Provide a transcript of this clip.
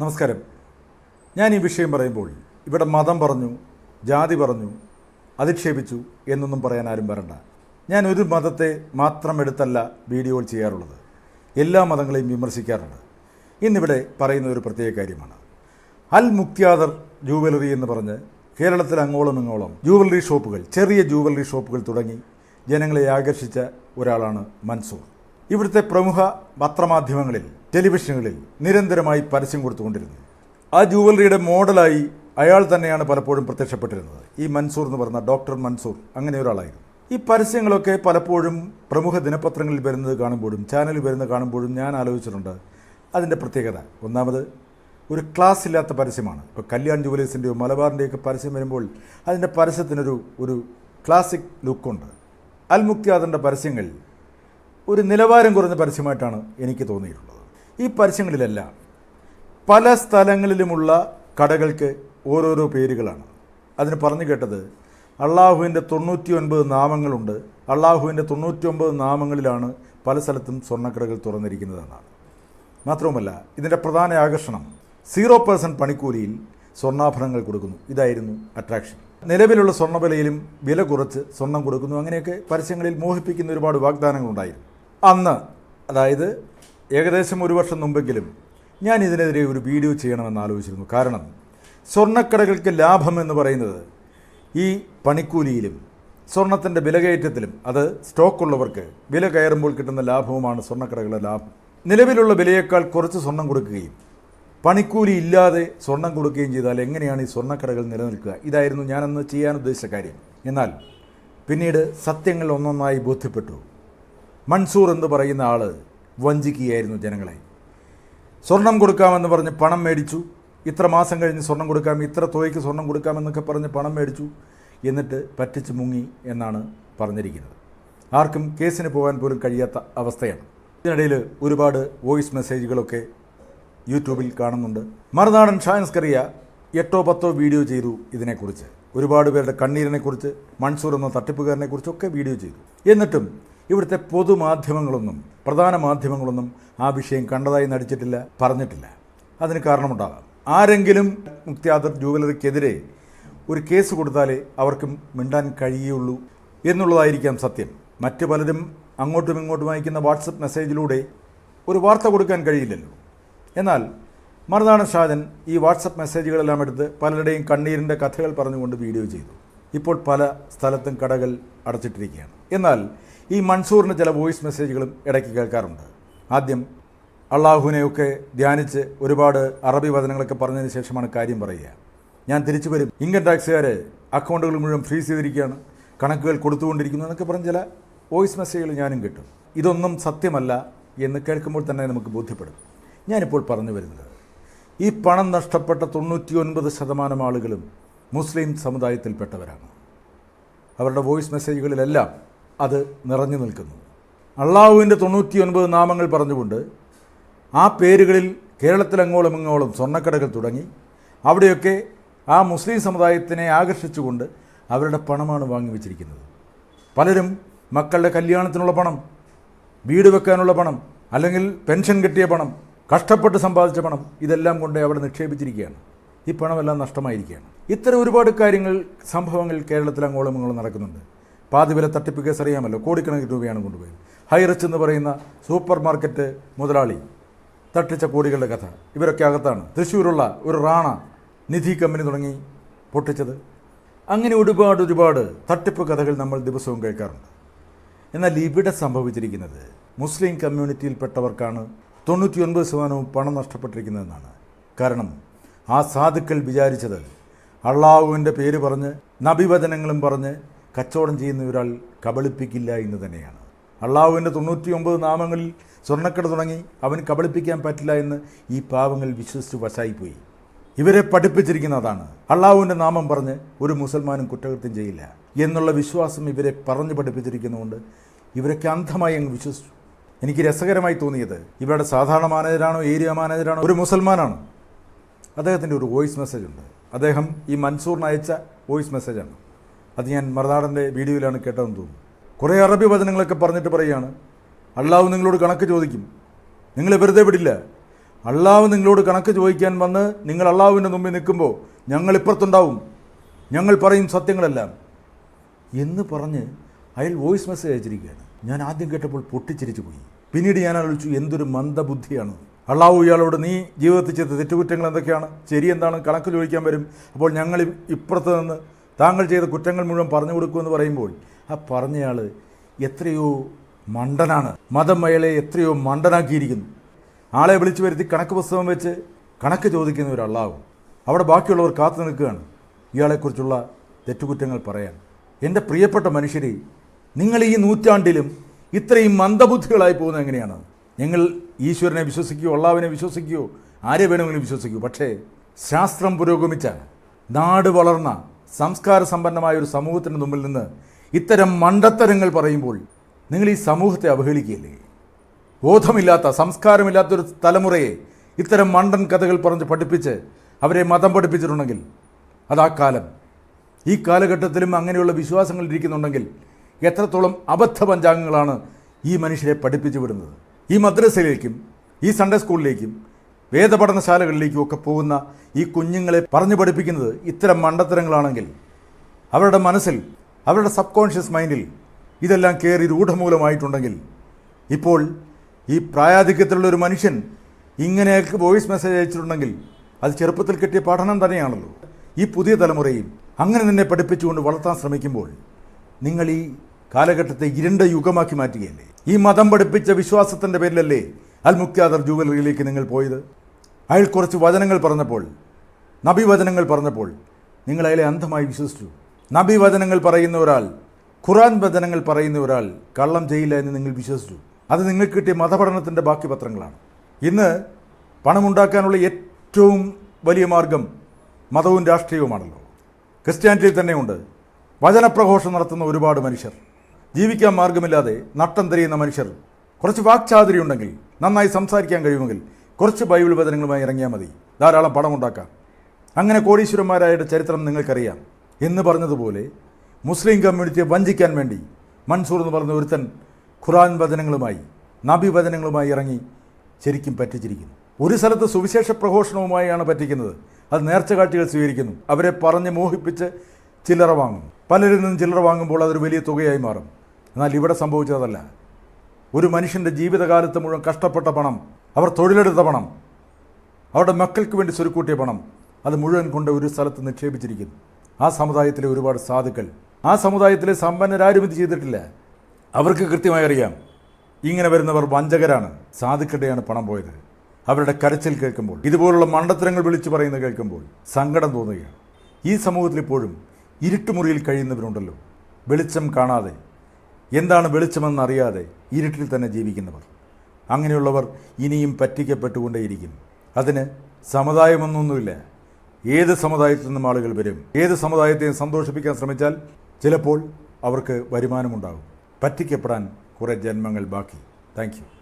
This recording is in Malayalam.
നമസ്കാരം. ഞാൻ ഈ വിഷയം പറയുമ്പോൾ ഇവിടെ മതം പറഞ്ഞു ജാതി പറഞ്ഞു അധിക്ഷേപിച്ചു എന്നൊന്നും പറയാൻ ആരും വരണ്ട. ഞാൻ ഒരു മതത്തെ മാത്രം എടുത്തല്ല വീഡിയോകൾ ചെയ്യാറുള്ളത്. എല്ലാ മതങ്ങളെയും വിമർശിക്കാറുണ്ട്. ഇന്നിവിടെ പറയുന്ന ഒരു പ്രത്യേക കാര്യമാണ്. അൽ മുക്തിയാദർ ജൂവലറി എന്ന് പറഞ്ഞ് കേരളത്തിൽ അങ്ങോളം ഇങ്ങോളം ജൂവലറി ഷോപ്പുകൾ ചെറിയ ജൂവലറി ഷോപ്പുകൾ തുടങ്ങി ജനങ്ങളെ ആകർഷിച്ച ഒരാളാണ് മൻസൂർ. ഇവിടുത്തെ പ്രമുഖ പത്രമാധ്യമങ്ങളിൽ ടെലിവിഷനുകളിൽ നിരന്തരമായി പരസ്യം കൊടുത്തുകൊണ്ടിരുന്നു ആ ജുവലറിയുടെ മോഡലായി അയാൾ തന്നെയാണ് പലപ്പോഴും പ്രത്യക്ഷപ്പെട്ടിരുന്നത്. ഈ മൻസൂർ എന്ന് പറഞ്ഞ ഡോക്ടർ മൻസൂർ അങ്ങനെ ഒരാളായിരുന്നു. ഈ പരസ്യങ്ങളൊക്കെ പലപ്പോഴും പ്രമുഖ ദിനപത്രങ്ങളിൽ വരുന്നത് കാണുമ്പോഴും ചാനലിൽ വരുന്നത് കാണുമ്പോഴും ഞാൻ ആലോചിച്ചിട്ടുണ്ട്. അതിന്റെ പ്രത്യേകത ഒന്നാമത് ഒരു ക്ലാസ് ഇല്ലാത്ത പരസ്യമാണ്. ഇപ്പോൾ കല്യാൺ ജുവലേഴ്സിന്റെയോ മലബാറിന്റെയൊക്കെ പരസ്യം വരുമ്പോൾ അതിന്റെ പരസ്യത്തിനൊരു ഒരു ക്ലാസിക് ലുക്കുണ്ട്. അൽമുക്തിയാദന്റെ പരസ്യങ്ങൾ ഒരു നിലവാരം കുറഞ്ഞ പരസ്യമായിട്ടാണ് എനിക്ക് തോന്നിയിട്ടുള്ളത്. ഈ പരസ്യങ്ങളിലെല്ലാം പല സ്ഥലങ്ങളിലുമുള്ള കടകൾക്ക് ഓരോരോ പേരുകളാണ്. അതിന് പറഞ്ഞു കേട്ടത് അള്ളാഹുവിന്റെ തൊണ്ണൂറ്റി ഒൻപത് നാമങ്ങളുണ്ട്. അള്ളാഹുവിന്റെ തൊണ്ണൂറ്റി ഒൻപത് നാമങ്ങളിലാണ് പല സ്ഥലത്തും സ്വർണക്കടകൾ തുറന്നിരിക്കുന്നതെന്നാണ്. മാത്രവുമല്ല ഇതിന്റെ പ്രധാന ആകർഷണം സീറോ പേഴ്സന്റ് പണിക്കൂലിയിൽ സ്വർണാഭരണങ്ങൾ കൊടുക്കുന്നു. ഇതായിരുന്നു അട്രാക്ഷൻ നിലവിലുള്ള സ്വർണവിലയിലും വില കുറച്ച് സ്വർണം കൊടുക്കുന്നു. അങ്ങനെയൊക്കെ പരസ്യങ്ങളിൽ മോഹിപ്പിക്കുന്ന ഒരുപാട് വാഗ്ദാനങ്ങളുണ്ടായിരുന്നു. അന്ന് അതായത് ഏകദേശം ഒരു വർഷം മുമ്പെങ്കിലും ഞാൻ ഇതിനെതിരെ ഒരു വീഡിയോ ചെയ്യണമെന്ന് ആലോചിച്ചിരുന്നു. കാരണം സ്വർണക്കടകൾക്ക് ലാഭം എന്ന് പറയുന്നത് ഈ പണിക്കൂലിയിലും സ്വർണത്തിന്റെ വിലകയറ്റത്തിലും അത് സ്റ്റോക്ക് ഉള്ളവർക്ക് വില കയറുമ്പോൾ കിട്ടുന്ന ലാഭവുമാണ് സ്വർണക്കടകളുടെ ലാഭം. നിലവിലുള്ള വിലയേക്കാൾ കുറച്ച് സ്വർണം കൊടുക്കുകയും പണിക്കൂലി ഇല്ലാതെ സ്വർണം കൊടുക്കുകയും ചെയ്താൽ എങ്ങനെയാണ് ഈ സ്വർണക്കടകൾ നിലനിൽക്കുക? ഇതായിരുന്നു ഞാനന്ന് ചെയ്യാൻ ഉദ്ദേശിച്ച കാര്യം. എന്നാൽ പിന്നീട് സത്യങ്ങൾ ഒന്നൊന്നായി ബോധ്യപ്പെട്ടു. മൻസൂർ എന്ന് പറയുന്ന ആൾ വഞ്ചിക്കുകയായിരുന്നു ജനങ്ങളെ. സ്വർണം കൊടുക്കാമെന്ന് പറഞ്ഞ് പണം മേടിച്ചു. ഇത്ര മാസം കഴിഞ്ഞ് സ്വർണം കൊടുക്കാം ഇത്ര തുകയ്ക്ക് സ്വർണം കൊടുക്കാമെന്നൊക്കെ പറഞ്ഞ് പണം മേടിച്ചു. എന്നിട്ട് പറ്റിച്ച് മുങ്ങി എന്നാണ് പറഞ്ഞിരിക്കുന്നത്. ആർക്കും കേസിന് പോകാൻ പോലും കഴിയാത്ത അവസ്ഥയാണ്. ഇതിനിടയിൽ ഒരുപാട് വോയിസ് മെസ്സേജുകളൊക്കെ യൂട്യൂബിൽ കാണുന്നുണ്ട്. മറുനാടൻ ഷാൻസ്കറിയ എട്ടോ പത്തോ വീഡിയോ ചെയ്തു ഇതിനെക്കുറിച്ച്. ഒരുപാട് പേരുടെ കണ്ണീരിനെക്കുറിച്ച് മൺസൂർ എന്ന തട്ടിപ്പുകാരനെക്കുറിച്ചൊക്കെ വീഡിയോ ചെയ്തു. എന്നിട്ടും ഇവിടുത്തെ പൊതുമാധ്യമങ്ങളൊന്നും പ്രധാന മാധ്യമങ്ങളൊന്നും ആ വിഷയം കണ്ടതായി നടിച്ചിട്ടില്ല പറഞ്ഞിട്ടില്ല. അതിന് കാരണമുണ്ടാകാം. ആരെങ്കിലും മുക്തിയാദർ ജൂവലറിക്കെതിരെ ഒരു കേസ് കൊടുത്താലേ അവർക്കും മിണ്ടാൻ കഴിയുള്ളൂ എന്നുള്ളതായിരിക്കാം സത്യം. മറ്റു പലരും അങ്ങോട്ടും ഇങ്ങോട്ടും അയക്കുന്ന വാട്സപ്പ് മെസ്സേജിലൂടെ ഒരു വാർത്ത കൊടുക്കാൻ കഴിയില്ലല്ലോ. എന്നാൽ മറുനാടൻ ഷാജൻ ഈ വാട്സപ്പ് മെസ്സേജുകളെല്ലാം എടുത്ത് പലരുടെയും കണ്ണീരിന്റെ കഥകൾ പറഞ്ഞുകൊണ്ട് വീഡിയോ ചെയ്തു. ഇപ്പോൾ പല സ്ഥലത്തും കടകൾ അടച്ചിട്ടിരിക്കുകയാണ്. എന്നാൽ ഈ മൻസൂറിന് ചില വോയിസ് മെസ്സേജുകളും ഇടയ്ക്ക് കേൾക്കാറുണ്ട്. ആദ്യം അള്ളാഹുവിനെയൊക്കെ ധ്യാനിച്ച് ഒരുപാട് അറബി വചനങ്ങളൊക്കെ പറഞ്ഞതിന് ശേഷമാണ് കാര്യം പറയുക. ഞാൻ തിരിച്ചു വരും. ഇൻകം ടാക്സുകാർ അക്കൗണ്ടുകൾ മുഴുവൻ ഫ്രീസ് ചെയ്തിരിക്കുകയാണ്. കണക്കുകൾ കൊടുത്തുകൊണ്ടിരിക്കുന്നു എന്നൊക്കെ പറഞ്ഞ ചില വോയിസ് മെസ്സേജുകൾ ഞാനും കിട്ടും. ഇതൊന്നും സത്യമല്ല എന്ന് കേൾക്കുമ്പോൾ തന്നെ നമുക്ക് ബോധ്യപ്പെടും. ഞാനിപ്പോൾ പറഞ്ഞു വരുന്നത് ഈ പണം നഷ്ടപ്പെട്ട തൊണ്ണൂറ്റി ഒൻപത് ശതമാനം ആളുകളും മുസ്ലിം സമുദായത്തിൽപ്പെട്ടവരാണ്. അവരുടെ വോയിസ് മെസ്സേജുകളിലെല്ലാം അത് നിറഞ്ഞു നിൽക്കുന്നു. അള്ളാഹുവിന്റെ തൊണ്ണൂറ്റി ഒൻപത് നാമങ്ങൾ പറഞ്ഞുകൊണ്ട് ആ പേരുകളിൽ കേരളത്തിലങ്ങോളം ഇങ്ങോളം സ്വർണക്കടകൾ തുടങ്ങി അവിടെയൊക്കെ ആ മുസ്ലിം സമുദായത്തിനെ ആകർഷിച്ചുകൊണ്ട് അവരുടെ പണമാണ് വാങ്ങി വച്ചിരിക്കുന്നത്. പലരും മക്കളുടെ കല്യാണത്തിനുള്ള പണം വീട് വെക്കാനുള്ള പണം അല്ലെങ്കിൽ പെൻഷൻ കിട്ടിയ പണം കഷ്ടപ്പെട്ട് സമ്പാദിച്ച പണം ഇതെല്ലാം കൊണ്ട് അവിടെ നിക്ഷേപിച്ചിരിക്കുകയാണ്. ഈ പണമെല്ലാം നഷ്ടമായിരിക്കുകയാണ്. ഇത്തരം ഒരുപാട് കാര്യങ്ങൾ സംഭവങ്ങൾ കേരളത്തിൽ അങ്ങോളം ഇങ്ങോളം നടക്കുന്നുണ്ട്. പാതിവില തട്ടിപ്പ് കേസ് അറിയാമല്ലോ. കോടിക്കണക്കിന് രൂപയാണ് കൊണ്ടുപോയത്. ഹൈറച്ച് എന്ന് പറയുന്ന സൂപ്പർ മാർക്കറ്റ് മുതലാളി തട്ടിച്ച കോടികളുടെ കഥ. ഇവരൊക്കെ അകത്താണ്. തൃശ്ശൂരുള്ള ഒരു റാണ നിധി കമ്പനി തുടങ്ങി പൊട്ടിച്ചത്. അങ്ങനെ ഒരുപാട് ഒരുപാട് തട്ടിപ്പ് കഥകൾ നമ്മൾ ദിവസവും കേൾക്കാറുണ്ട്. എന്നാൽ ഇവിടെ സംഭവിച്ചിരിക്കുന്നത് മുസ്ലിം കമ്മ്യൂണിറ്റിയിൽപ്പെട്ടവർക്കാണ്. തൊണ്ണൂറ്റിയൊൻപത് ശതമാനവും പണം നഷ്ടപ്പെട്ടിരിക്കുന്നതെന്നാണ് കാരണം. ആ സാധുക്കൾ വിചാരിച്ചത് അള്ളാഹുവിന്റെ പേര് പറഞ്ഞ് നബിവചനങ്ങളും പറഞ്ഞ് കച്ചവടം ചെയ്യുന്ന ഒരാൾ കബളിപ്പിക്കില്ല എന്ന് തന്നെയാണ്. അള്ളാഹുവിന്റെ തൊണ്ണൂറ്റി ഒമ്പത് നാമങ്ങളിൽ സ്വർണക്കട തുടങ്ങി അവന് കബളിപ്പിക്കാൻ പറ്റില്ല എന്ന് ഈ പാവങ്ങൾ വിശ്വസിച്ച് വശായിപ്പോയി. ഇവരെ പഠിപ്പിച്ചിരിക്കുന്ന അതാണ്. അള്ളാഹുവിന്റെ നാമം പറഞ്ഞ് ഒരു മുസൽമാനും കുറ്റകൃത്യം ചെയ്യില്ല എന്നുള്ള വിശ്വാസം ഇവരെ പറഞ്ഞു പഠിപ്പിച്ചിരിക്കുന്നതുകൊണ്ട് ഇവരൊക്കെ അന്ധമായി അങ്ങ് വിശ്വസിച്ചു. എനിക്ക് രസകരമായി തോന്നിയത് ഇവരുടെ സാധാരണ മാനേജരാണോ ഏരിയ മാനേജരാണോ? ഒരു മുസൽമാനാണ്. അദ്ദേഹത്തിന്റെ ഒരു വോയിസ് മെസ്സേജ് ഉണ്ട്. അദ്ദേഹം ഈ മൻസൂറിന് അയച്ച വോയിസ് മെസ്സേജാണ്. അത് ഞാൻ മറുനാടന്റെ വീഡിയോയിലാണ് കേട്ടതെന്ന് തോന്നുന്നു. കുറേ അറബി വചനങ്ങളൊക്കെ പറഞ്ഞിട്ട് പറയുകയാണ് അള്ളാഹു നിങ്ങളോട് കണക്ക് ചോദിക്കും. നിങ്ങൾ വെറുതെ വിടില്ല. അള്ളാഹു നിങ്ങളോട് കണക്ക് ചോദിക്കാൻ വന്ന് നിങ്ങൾ അള്ളാഹുവിന്റെ മുമ്പിൽ നിൽക്കുമ്പോൾ ഞങ്ങൾ ഇപ്പുറത്തുണ്ടാവും. ഞങ്ങൾ പറയും സത്യങ്ങളെല്ലാം. എന്ന് പറഞ്ഞ് അയാൾ വോയിസ് മെസ്സേജ് അയച്ചിരിക്കുകയാണ്. ഞാൻ ആദ്യം കേട്ടപ്പോൾ പൊട്ടിച്ചിരിച്ചു പോയി. പിന്നീട് ഞാൻ ആലോചിച്ചു എന്തൊരു മന്ദബുദ്ധിയാണ്. അള്ളാഹു ഇയാളോട് നീ ജീവിതത്തിൽ ചെയ്ത തെറ്റുകുറ്റങ്ങൾ എന്തൊക്കെയാണ്? ശരി എന്താണ്? കണക്ക് ചോദിക്കാൻ വരും. അപ്പോൾ ഞങ്ങൾ ഇപ്പുറത്ത് നിന്ന് താങ്കൾ ചെയ്ത കുറ്റങ്ങൾ മുഴുവൻ പറഞ്ഞു കൊടുക്കുമെന്ന് പറയുമ്പോൾ ആ പറഞ്ഞയാൾ എത്രയോ മണ്ടനാണ്. മതം അയാളെ എത്രയോ മണ്ടനാക്കിയിരിക്കുന്നു. ആളെ വിളിച്ചു വരുത്തി കണക്ക് പുസ്തകം വെച്ച് കണക്ക് ചോദിക്കുന്ന ഒരാളാകും അവിടെ ബാക്കിയുള്ളവർ കാത്തു നിൽക്കുകയാണ്. ഇയാളെക്കുറിച്ചുള്ള തെറ്റുകുറ്റങ്ങൾ പറയാൻ. എന്റെ പ്രിയപ്പെട്ട മനുഷ്യരെ നിങ്ങൾ ഈ നൂറ്റാണ്ടിലും ഇത്രയും മന്ദബുദ്ധികളായി പോകുന്നത് എങ്ങനെയാണ്? നിങ്ങൾ ഈശ്വരനെ വിശ്വസിക്കുകയോ അള്ളാവിനെ വിശ്വസിക്കുകയോ ആരെ വേണമെങ്കിലും വിശ്വസിക്കൂ പക്ഷേ ശാസ്ത്രം പുരോഗമിച്ച നാട് വളർന്ന സംസ്കാര സമ്പന്നമായ ഒരു സമൂഹത്തിന് മുമ്പിൽ നിന്ന് ഇത്തരം മണ്ടത്തരങ്ങൾ പറയുമ്പോൾ നിങ്ങൾ ഈ സമൂഹത്തെ അവഹേളിക്കുകയല്ലേ? ബോധമില്ലാത്ത സംസ്കാരമില്ലാത്തൊരു തലമുറയെ ഇത്തരം മണ്ടൻ കഥകൾ പറഞ്ഞ് പഠിപ്പിച്ച് അവരെ മതം പഠിപ്പിച്ചിട്ടുണ്ടെങ്കിൽ അതാ കാലം. ഈ കാലഘട്ടത്തിലും അങ്ങനെയുള്ള വിശ്വാസങ്ങൾ ഇരിക്കുന്നുണ്ടെങ്കിൽ എത്രത്തോളം അബദ്ധ പഞ്ചാംഗങ്ങളാണ് ഈ മനുഷ്യരെ പഠിപ്പിച്ചു വിടുന്നത്? ഈ മദ്രസയിലേക്കും ഈ സൺഡേ സ്കൂളിലേക്കും വേദപഠനശാലകളിലേക്കും ഒക്കെ പോകുന്ന ഈ കുഞ്ഞുങ്ങളെ പറഞ്ഞു പഠിപ്പിക്കുന്നത് ഇത്തരം മണ്ടത്തരങ്ങളാണെങ്കിൽ അവരുടെ മനസ്സിൽ അവരുടെ സബ് കോൺഷ്യസ് മൈൻഡിൽ ഇതെല്ലാം കയറി രൂഢമൂലമായിട്ടുണ്ടെങ്കിൽ ഇപ്പോൾ ഈ പ്രായാധിക്യത്തിലുള്ള ഒരു മനുഷ്യൻ ഇങ്ങനെയൊക്കെ വോയിസ് മെസ്സേജ് അയച്ചിട്ടുണ്ടെങ്കിൽ അത് ചെറുപ്പത്തിൽ കിട്ടിയ പഠനം തന്നെയാണല്ലോ. ഈ പുതിയ തലമുറയും അങ്ങനെ നിന്നെ പഠിപ്പിച്ചുകൊണ്ട് വളർത്താൻ ശ്രമിക്കുമ്പോൾ നിങ്ങൾ ഈ കാലഘട്ടത്തെ ഇരുണ്ട യുഗമാക്കി മാറ്റുകയല്ലേ? ഈ മതം പഠിപ്പിച്ച വിശ്വാസത്തിന്റെ പേരിലല്ലേ അൽ മുക്യാദർ ജൂവലറിയിലേക്ക് നിങ്ങൾ പോയത്? അയാൾ കുറച്ച് വചനങ്ങൾ പറഞ്ഞപ്പോൾ നബി വചനങ്ങൾ പറഞ്ഞപ്പോൾ നിങ്ങൾ അയാളെ അന്ധമായി വിശ്വസിച്ചു. നബി വചനങ്ങൾ പറയുന്ന ഒരാൾ ഖുറാൻ വചനങ്ങൾ പറയുന്ന ഒരാൾ കള്ളം ചെയ്യില്ല എന്ന് നിങ്ങൾ വിശ്വസിച്ചു. അത് നിങ്ങൾക്ക് കിട്ടിയ മതപഠനത്തിന്റെ ബാക്കി പത്രങ്ങളാണ്. ഇന്ന് പണമുണ്ടാക്കാനുള്ള ഏറ്റവും വലിയ മാർഗം മതവും രാഷ്ട്രീയവുമാണല്ലോ. ക്രിസ്ത്യാനിറ്റിയിൽ തന്നെയുണ്ട്. വചനപ്രഘോഷം നടത്തുന്ന ഒരുപാട് മനുഷ്യർ. ജീവിക്കാൻ മാർഗമില്ലാതെ നട്ടം തിരിയുന്ന മനുഷ്യർ. കുറച്ച് വാക്ചാതുരി ഉണ്ടെങ്കിൽ നന്നായി സംസാരിക്കാൻ കഴിയുമെങ്കിൽ കുറച്ച് ബൈബിൾ വചനങ്ങളുമായി ഇറങ്ങിയാൽ മതി. ധാരാളം പണമുണ്ടാക്കാം അങ്ങനെ കോടീശ്വരന്മാരായുടെ ചരിത്രം നിങ്ങൾക്കറിയാം. എന്ന് പറഞ്ഞതുപോലെ മുസ്ലിം കമ്മ്യൂണിറ്റിയെ വഞ്ചിക്കാൻ വേണ്ടി മൻസൂർ എന്ന് പറഞ്ഞ ഒരുത്തൻ ഖുറാൻ വചനങ്ങളുമായി നബി വചനങ്ങളുമായി ഇറങ്ങി ശരിക്കും പറ്റിച്ചിരിക്കുന്നു. ഒരു സ്ഥലത്ത് സുവിശേഷ പ്രഘോഷണവുമായാണ് പറ്റിക്കുന്നത്. അത് കാഴ്ചകൾ സ്വീകരിക്കുന്നു. അവരെ പറഞ്ഞ് മോഹിപ്പിച്ച് ചില്ലറ വാങ്ങും. പലരിൽ നിന്നും ചില്ലറ വാങ്ങുമ്പോൾ അതൊരു വലിയ തുകയായി മാറും. എന്നാൽ ഇവിടെ സംഭവിച്ചതല്ല. ഒരു മനുഷ്യന്റെ ജീവിതകാലത്ത് മുഴുവൻ കഷ്ടപ്പെട്ട പണം അവർ തൊഴിലെടുത്ത പണം. അവരുടെ മക്കൾക്ക് വേണ്ടി സ്വരുക്കൂട്ടിയ പണം. അത് മുഴുവൻ കൊണ്ട് ഒരു സ്ഥലത്ത് നിക്ഷേപിച്ചിരിക്കുന്നു. ആ സമുദായത്തിലെ ഒരുപാട് സാധുക്കൾ. ആ സമുദായത്തിലെ സമ്പന്നരാരും ഇത് ചെയ്തിട്ടില്ല. അവർക്ക് കൃത്യമായി അറിയാം. ഇങ്ങനെ വരുന്നവർ വഞ്ചകരാണ്. സാധുക്കളുടെയാണ് പണം പോയത്. അവരുടെ കരച്ചിൽ കേൾക്കുമ്പോൾ ഇതുപോലുള്ള മണ്ടത്തരങ്ങൾ വിളിച്ചു പറയുന്നത് കേൾക്കുമ്പോൾ സങ്കടം തോന്നുകയാണ്. ഈ സമൂഹത്തിൽ ഇപ്പോഴും ഇരുട്ടുമുറിയിൽ കഴിയുന്നവരുണ്ടല്ലോ. വെളിച്ചം കാണാതെ. എന്താണ് വെളിച്ചമെന്നറിയാതെ ഇരുട്ടിൽ തന്നെ ജീവിക്കുന്നവർ. അങ്ങനെയുള്ളവർ ഇനിയും പറ്റിക്കപ്പെട്ടുകൊണ്ടേയിരിക്കും. അതിന് സമുദായമൊന്നൊന്നുമില്ല ഏത് സമുദായത്തിൽ നിന്നും ആളുകൾ വരും? ഏത് സമുദായത്തെയും സന്തോഷിപ്പിക്കാൻ ശ്രമിച്ചാൽ ചിലപ്പോൾ അവർക്ക് വരുമാനമുണ്ടാകും. പറ്റിക്കപ്പെടാൻ കുറേ ജന്മങ്ങൾ ബാക്കി. താങ്ക്